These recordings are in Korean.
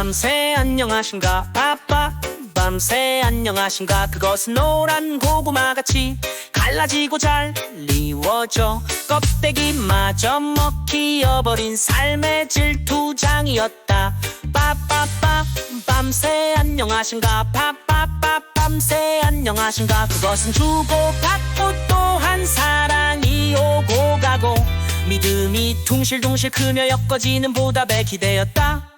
안녕하신가 빠빠? 밤새 안녕하신가? 그것은 노란 고구마같이 갈라지고 잘 리워져. 껍데기마저 먹히어버린 삶의 질투장이었다. 빠빠빠 밤새 안녕하신가? 빠빠빠 밤새 안녕하신가? 그것은 주고받고 또한 사랑이 오고 가고 믿음이 둥실둥실 크며 엮어지는 보답에 기대었다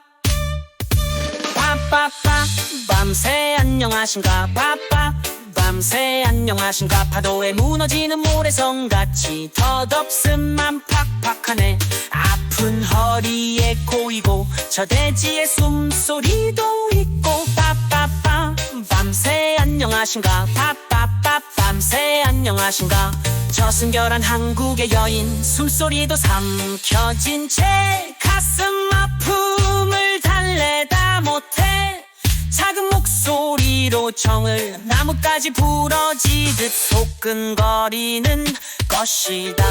빠빠빠 밤새 안녕하신가 빠빠 밤새 안녕하신가 파도에 무너지는 모래성같이 덧없음 만 팍팍하네. 아픈 허리에 고이고 저 돼지의 숨소리도 있고 빠빠빠 밤새 안녕하신가 빠빠빠 밤새 안녕하신가 저승결한 한국의 여인 숨소리도 삼켜진 채 가슴 작은 목소리로 정을 나뭇가지 부러지듯 소끈거리는 것이다.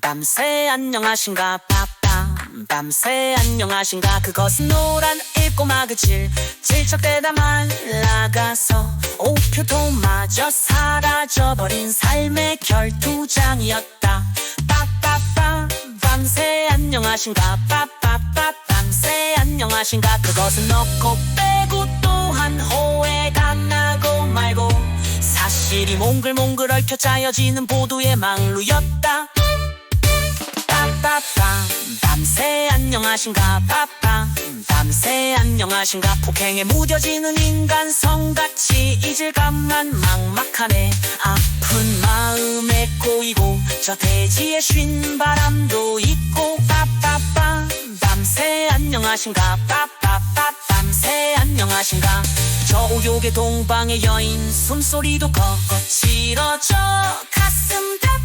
밤새 안녕하신가 빠빰 밤새 안녕하신가? 그것은 노란 일꼬마 그칠 질척대다 말라가서 오표도 마저 사라져버린 삶의 결투장이었다. 빠빠빰 밤새 안녕하신가? 빠빠빠 밤새 안녕하신가? 그것은 넣고 빼고 또한 호해가 나고 말고 사실이 몽글몽글 얽혀 짜여지는 보도의 망루였다 안녕하신가? 빠빰 밤새 안녕하신가? 폭행에 무뎌지는 인간 성같이 잊을감만 막막하네. 아픈 마음에 꼬이고 저 돼지의 쉰 바람도 있고 빠빠빰 밤새 안녕하신가? 빠빠빠 밤새 안녕하신가? 저 오욕의 동방의 여인 숨소리도 거칠어져. 가슴 답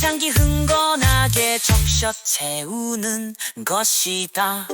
꽃향기 흥건하게 적셔 채우는 것이다